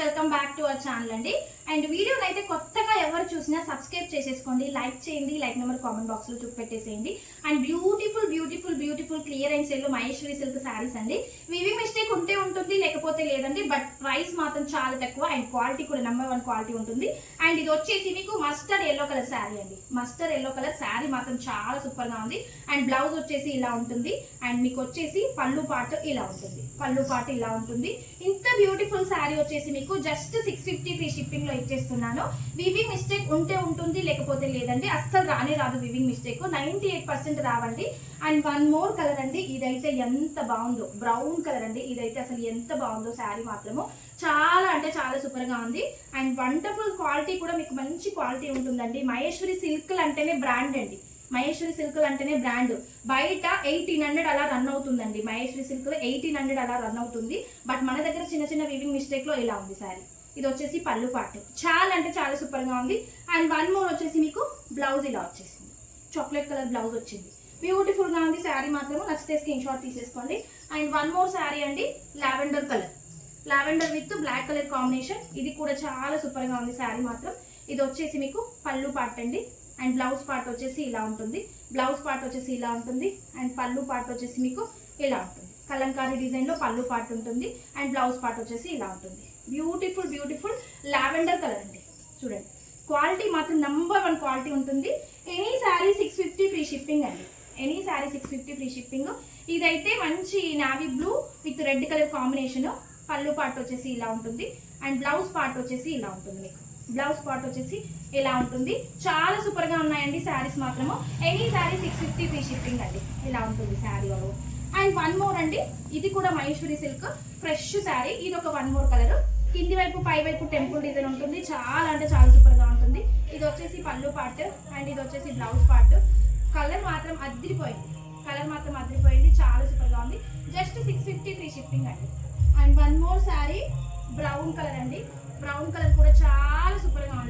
Welcome back to our channel అండి and. వీడియోని అయితే కొత్తగా ఎవరు చూసినా సబ్స్క్రైబ్ చేసేసుకోండి లైక్ చేయండి లైక్ నెంబర్ కామెంట్ బాక్స్లో చూపెట్టేసేయండి. And beautiful beautiful beautiful clear and sale Maheshwari silk sarees అండి. వివి మిస్టేక్ ఉంటే ఉంటుంది లేకపోతే లేదండి బట్ ప్రైస్ మాత్రం చాలా తక్కువ అండ్ క్వాలిటీ కూడా నెంబర్ వన్ క్వాలిటీ ఉంటుంది. అండ్ ఇది వచ్చేసి మీకు మస్టర్డ్ ఎల్లో కలర్ శారీ అండి. మస్టర్డ్ ఎల్లో కలర్ శారీ మాత్రం చాలా సూపర్గా ఉంది. అండ్ బ్లౌజ్ వచ్చేసి ఇలా ఉంటుంది. అండ్ మీకు వచ్చేసి పళ్ళు పాటు ఇలా ఉంటుంది. పళ్ళు పాటు ఇలా ఉంటుంది. ఇంత బ్యూటిఫుల్ శారీ వచ్చేసి మీకు జస్ట్ సిక్స్ ఫిఫ్టీ ఫ్రీ షిప్పింగ్లో ఇచ్చేస్తున్నాను. వివింగ్ మిస్టేక్ ఉంటే ఉంటుంది లేకపోతే లేదండి. అస్సలు రానే రాదు weaving mistake ninety eight percent రావండి. అండ్ వన్ మోర్ కలర్ అండి. ఇదైతే ఎంత బాగుందో బ్రౌన్ కలర్ అండి. ఇదైతే అసలు ఎంత బాగుందో శారీ మాత్రము. చాలా అంటే చాలా సూపర్గా ఉంది. అండ్ వండర్ఫుల్ క్వాలిటీ కూడా మీకు మంచి క్వాలిటీ ఉంటుందండి. మహేశ్వరి సిల్క్లు అంటేనే బ్రాండ్ అండి. మహేశ్వరి సిల్క్లు అంటేనే బ్రాండ్ బయట ఎయిటీన్ హండ్రెడ్ అలా రన్ అవుతుందండి. మహేశ్వరి సిల్క్ ఎయిటీన్ హండ్రెడ్ అలా రన్ అవుతుంది. బట్ మన దగ్గర చిన్న చిన్న వివింగ్ మిస్టేక్లో ఇలా ఉంది శారీ ఇది వచ్చేసి పళ్ళు పాటు. చాలా అంటే చాలా సూపర్గా ఉంది. అండ్ వన్ మోర్ వచ్చేసి మీకు బ్లౌజ్ ఇలా వచ్చేసింది. చాక్లెట్ కలర్ బ్లౌజ్ వచ్చింది. బ్యూటిఫుల్గా ఉంది శారీ మాత్రం నచ్చితే స్క్రీన్ షాట్ తీసేసుకోండి. అండ్ వన్ మోర్ శారీ అండి lavender colour lavender with black colour combination ఇది కూడా చాలా సూపర్గా ఉంది శారీ మాత్రం. ఇది వచ్చేసి మీకు పళ్ళు పాటండి. అండి అండ్ బ్లౌజ్ పార్ట్ వచ్చేసి ఇలా ఉంటుంది. బ్లౌజ్ పార్ట్ వచ్చేసి ఇలా ఉంటుంది. అండ్ పళ్ళు పార్ట్ వచ్చేసి మీకు ఇలా ఉంటుంది. కలంకారీ డిజైన్లో పళ్ళు పార్ట్ ఉంటుంది. అండ్ బ్లౌజ్ పార్ట్ వచ్చేసి ఇలా ఉంటుంది. బ్యూటిఫుల్ బ్యూటిఫుల్ లావెండర్ కలర్ అండి. చూడండి. క్వాలిటీ మాత్రం నంబర్ వన్ క్వాలిటీ ఉంటుంది. Any saree six fifty free shipping అండి. Any saree six fifty free shipping ఇదైతే మంచి navy blue with red colour combination pallu part వచ్చేసి ఇలా ఉంటుంది. అండ్ బ్లౌజ్ పార్ట్ వచ్చేసి ఇలా ఉంటుంది మీకు. బ్లౌజ్ పార్ట్ వచ్చేసి ఇలా ఉంటుంది. చాలా సూపర్గా ఉన్నాయండి శారీస్ మాత్రము. Any saree six fifty free shipping అండి. ఇలా ఉంటుంది శారీ అండ్ వన్ మోర్ అండి. ఇది కూడా మహేశ్వరి సిల్క్ ఫ్రెష్ శారీ ఇది ఒక వన్ మోర్ కలర్ కింది వైపు పై వైపు టెంపుల్ డిజైన్ ఉంటుంది. చాలా అంటే చాలా సూపర్గా ఉంటుంది. ఇది వచ్చేసి పళ్ళు పార్ట్ అండ్ ఇది వచ్చేసి బ్లౌజ్ పార్ట్ కలర్ మాత్రం అదిరిపోయింది కలర్ మాత్రం అదిరిపోయింది చాలా సూపర్గా ఉంది. Just six fifty free shipping అండి. And one more saree brown colour అండి. బ్రౌన్ కలర్ కూడా చాలా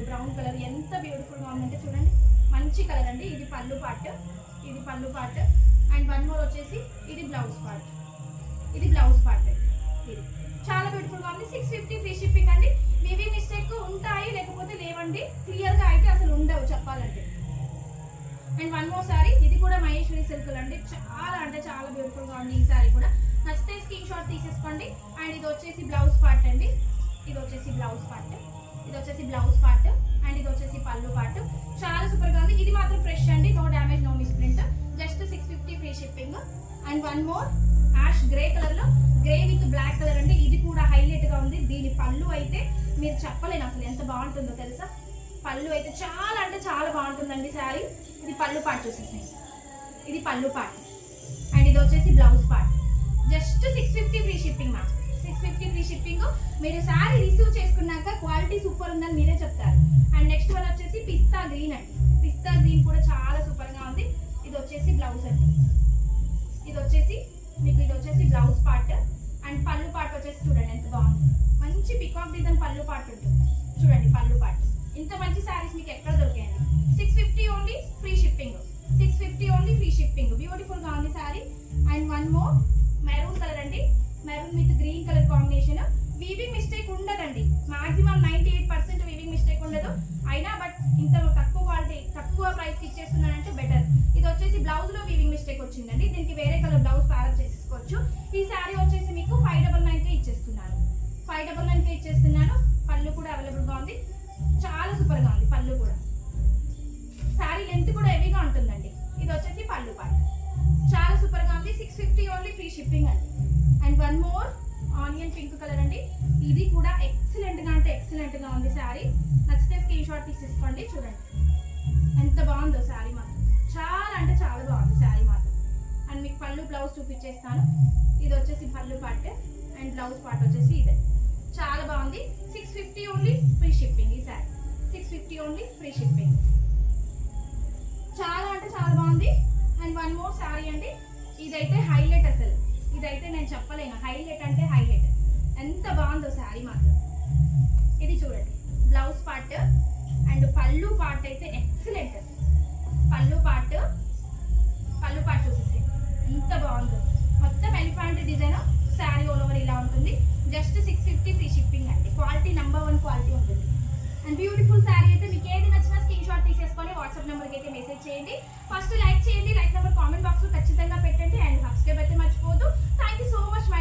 బ్రౌన్ కలర్ ఎంత బ్యూటిఫుల్గా ఉందంటే చూడండి. మంచి కలర్ అండి. ఇది పళ్ళు పార్ట్ ఇది పళ్ళు పార్ట్ అండ్ వన్ మోర్ వచ్చేసి ఇది బ్లౌజ్ పార్ట్ ఇది బ్లౌజ్ పార్ట్ ఇది. చాలా బ్యూటిఫుల్గా ఉంది. సిక్స్ ఫిఫ్టీ ఫ్రీ షిప్పింగ్ అండి. మేబీ మిస్టేక్ ఉంటాయి లేకపోతే లేవండి. క్లియర్గా అయితే అసలు ఉండవు చెప్పాలంటే. అండ్ వన్ మోర్ సారీ ఇది కూడా మహేశ్వరి సిల్క్ అండి. చాలా అంటే చాలా బ్యూటిఫుల్గా ఉంది ఈ సారీ కూడా. నచ్చితే స్క్రీన్ షాట్ తీసేసుకోండి. అండ్ ఇది వచ్చేసి బ్లౌజ్ పార్ట్ అండి. ఇది వచ్చేసి బ్లౌజ్ పార్ట్ ఇది వచ్చేసి బ్లౌజ్ పార్ట్ అండ్ ఇది వచ్చేసి పళ్ళు పార్ట్ చాలా సూపర్గా ఉంది. ఇది మాత్రం ఫ్రెష్ అండి. No damage no misprint just six fifty free shipping and one more ash grey కలర్లో. గ్రే విత్ బ్లాక్ కలర్ అండి. ఇది కూడా హైలైట్గా ఉంది. దీని పళ్ళు అయితే మీరు చెప్పలేను అసలు ఎంత బాగుంటుందో తెలుసా? పళ్ళు అయితే చాలా అంటే చాలా బాగుంటుందండి శారీ. ఇది పళ్ళు పార్ట్ చూసేసాయి ఇది పళ్ళు పార్ట్ అండ్ ఇది వచ్చేసి blouse part just six fifty free shipping ma'am six fifty free shipping మీరు శారీ రిసీవ్ చేసుకున్నాక క్వాలిటీ సూపర్ ఉందని మీరే చెప్తారు. అండ్ నెక్స్ట్ వన్ వచ్చేసి పిస్తా గ్రీన్ అండి. పిస్తా గ్రీన్ కూడా చాలా సూపర్గా ఉంది. ఇది వచ్చేసి బ్లౌజ్ అండి. ఇది వచ్చేసి మీకు ఇది వచ్చేసి blouse part and pallu part వచ్చేసి చూడండి ఎంత బాగుంది. మంచి పికాక్ డిజైన్ పళ్ళు పార్ట్ ఉంటుంది. చూడండి పళ్ళు పార్ట్ ఇంత మంచి శారీస్ మీకు ఎక్కడ దొరికాయండి? Six fifty only free shipping six fifty only free shipping బ్యూటిఫుల్గా ఉంది saree and one more maroon colour అండి maroon with green colour combination weaving mistake ఉండదండి maximum ninety eight percent weaving mistake ఉండదు అయినా బట్ ఇంత తక్కువ క్వాలిటీ తక్కువ price ఇచ్చేస్తున్నానంటే better ఇది వచ్చేసి బ్లౌజ్లో వీవింగ్ మిస్టేక్ వచ్చిందండి. దీనికి వేరే కలర్ బ్లౌజ్ ప్యారప్ చేసేసుకోవచ్చు. ఈ శారీ వచ్చేసి మీకు ఫైవ్ డబల్ నైన్ కే ఇచ్చేస్తున్నాను. ఫైవ్ డబల్ నైన్ కే ఇచ్చేస్తున్నాను. పళ్ళు కూడా అవైలబుల్గా ఉంది. చాలా సూపర్గా ఉంది పళ్ళు కూడా. శారీ లెంత్ కూడా హెవీగా ఉంటుందండి. ఇది వచ్చేసి పళ్ళు పార్ట్ చాలా సూపర్గా ఉంది. Six fifty only free shipping అండి. And one more onion pink colour అండి. ఇది కూడా ఎక్సలెంట్గా అంటే ఎక్సలెంట్గా ఉంది శారీ నచ్చితే స్క్రీన్ షాట్ తీసేసుకోండి చూడండి. ఎంత బాగుందో శారీ మాత్రం. చాలా అంటే చాలా బాగుంది శారీ మాత్రం. అండ్ మీకు పళ్ళు బ్లౌజ్ చూపించేస్తాను. ఇది వచ్చేసి పళ్ళు పార్ట్ అండ్ బ్లౌజ్ పార్ట్ వచ్చేసి ఇదే. చాలా బాగుంది. Six fifty only free shipping ఈ saree. Six fifty only free shipping చాలా అంటే చాలా బాగుంది. అండ్ వన్ మోర్ శారీ అండి. ఇదైతే హైలైట్ అసలు. ఇదైతే నేను చెప్పలేను. హైలైట్ అంటే హైలైట్. ఎంత బాగుందో శారీ మాత్రం. ఇది చూడండి. Blouse part and pallu part అయితే excellent design saree all over ఇలా ఉంటుంది. Just six fifty free shipping అండి. క్వాలిటీ నెంబర్ వన్ క్వాలిటీ ఉంటుంది. అండ్ బ్యూటిఫుల్ శారీ అయితే మీకు ఏది నచ్చినా స్క్రీన్ షాట్ తీసేసుకొని వాట్సాప్ నెంబర్కి అయితే మెసేజ్ చేయండి. ఫస్ట్ లైక్ చేయండి. లైక్ నెంబర్ కామెంట్ బాక్స్లో ఖచ్చితంగా పెట్టండి. అండ్ సబ్స్క్రైబ్ అయితే మర్చిపోదు thank you so much my